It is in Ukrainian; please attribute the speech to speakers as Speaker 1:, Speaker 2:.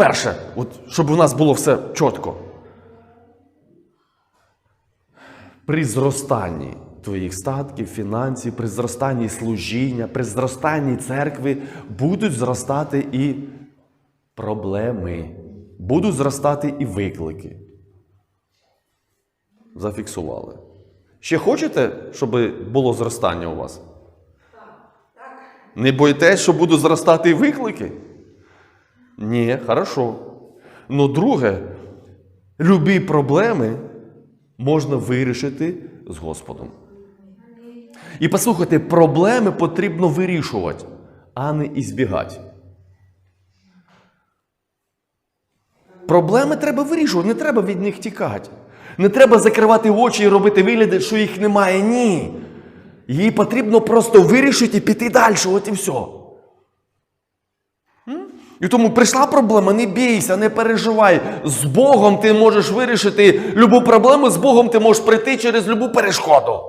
Speaker 1: Перше, от, щоб у нас було все чітко. При зростанні твоїх статків, фінансів, при зростанні служіння, при зростанні церкви будуть зростати і проблеми, будуть зростати і виклики. Зафіксували. Ще хочете, щоб було зростання у вас? Не боїтесь, що будуть зростати і виклики? Ні, хорошо. Ну, друге, любі проблеми можна вирішити з Господом. І послухайте, проблеми потрібно вирішувати, а не ізбігати. Проблеми треба вирішувати, не треба від них тікати. Не треба закривати очі і робити вигляди, що їх немає. Ні. Її потрібно просто вирішити і піти далі. От і все. І тому прийшла проблема, не бійся, не переживай. З Богом ти можеш вирішити любу проблему, з Богом ти можеш прийти через любу перешкоду.